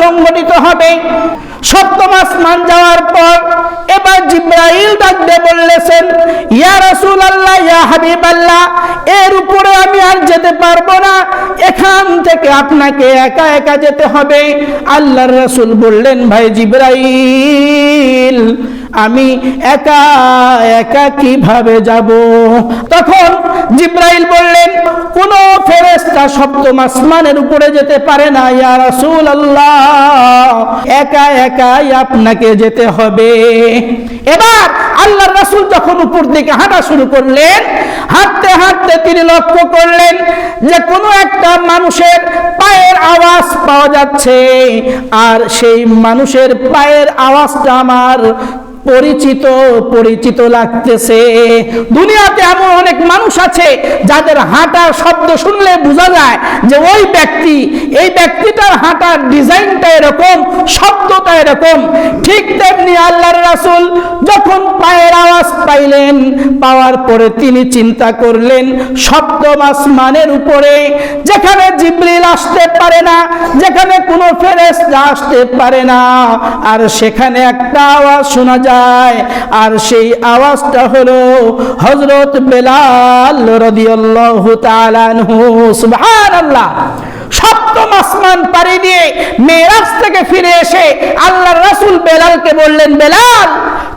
সংগঠিত হবে। সপ্তম আসমান যাওয়ার পর এবার জিব্রাইল ডাক দিয়ে বললেছেন, ইয়া রাসূল আল্লাহ ইয়া হাবিব আল্লাহ এর উপরে আমি আর যেতে পারব না। এখান থেকে আপনাকে একা একা যেতে হবে। আল্লাহর রাসূল বললেন, ভাই জিব্রাইল, আমি একা একা কীভাবে যাব? তখন জিব্রাইল বললেন ফেরেশতা সপ্তম আসমানের উপরে যেতে পারে না, ইয়া রাসূল আল্লাহ একা একাই আপনাকে যেতে হবে। এবার আল্লাহর রাসূল যখন উপর দিকে হাঁটা শুরু করলেন, হাঁটতে হাঁটতে তিনি লক্ষ্য করলেন যে কোনো একটা মানুষের পায়ের আওয়াজ পাওয়া যাচ্ছে, আর সেই মানুষের পায়ের আওয়াজটা আমার পরিচিত পরিচিত লাগতেছে। দুনিয়াতে এমন অনেক মানুষ আছে, যাদের হাঁটার শব্দ শুনলে বোঝা যায় যে ওই ব্যক্তি, এই ব্যক্তিটার হাঁটার ডিজাইনটা এরকম, শব্দটা এরকম। ঠিক তেমনি আল্লাহর রাসুল যখন পায়ের আওয়াজ পাইলেন, পাওয়ার পরে তিনি চিন্তা করলেন সপ্তম আসমানের উপরে, যেখানে জিবরিল আসতে পারে না, যেখানে কোনো ফেরেশতা আসতে পারে না, আর সেখানে একটা আওয়াজ শোনা যায়, আর সেই আওয়াজটা হলো হযরত বেলাল রাদিয়াল্লাহু তাআলা আনহু, সুবহানাল্লাহ। সপ্তম আসমান পাড়ি দিয়ে মেরাজ থেকে ফিরে এসে আল্লাহর রাসূল বেলালকে বললেন, বেলাল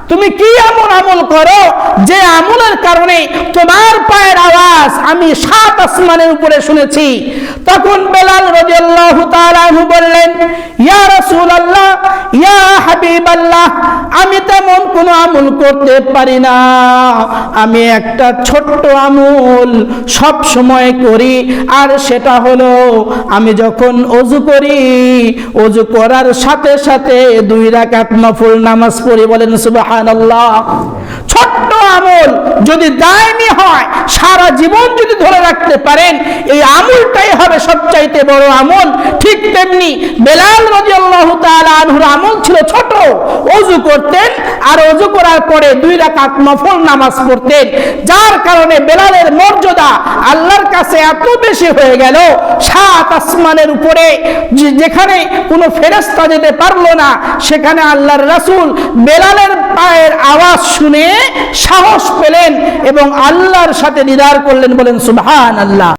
তুমি কি এমন আমল করো? যে আমলের কারণে তোমার পায়ের আওয়াজ আমি সাত আসমানের উপরে শুনেছি। তখন বেলাল রাদিয়াল্লাহু তাআলা আমি তেমন কোনো আমল করতে পারি না। আমি একটা ছোট্ট আমল সব সময় করি, আর সেটা হলো আমি যখন অজু করি, অজু করার সাথে সাথে দুই রাকাত নফল নামাজ পড়ি বলেন সুবহানাল্লাহ। ছোট্ট আমল যদি দায়নি হয়, সারা জীবন যদি ধরে রাখতে পারেন, এই আমলটাই হবে সবচাইতে বড় আমল। ঠিক তেমনি বেলাল রাদিয়াল্লাহু আনহুর আমল ছিল ছোট। অজু করতেন আর অজু করার পরে দুই নফল নামাজ পড়তেন। যার কারণে বেলালের মর্যাদা আল্লাহর কাছে এত বেশি হয়ে গেল, সাত আসমানের উপরে যেখানে কোনো ফেরেশতা যেতে পারল না, সেখানে আল্লাহর রাসূল বেলালের পায়ের আওয়াজ শুনে সাহস পেলেন এবং আল্লাহর সাথে দিদার করলেন বলেন সুবহান আল্লাহ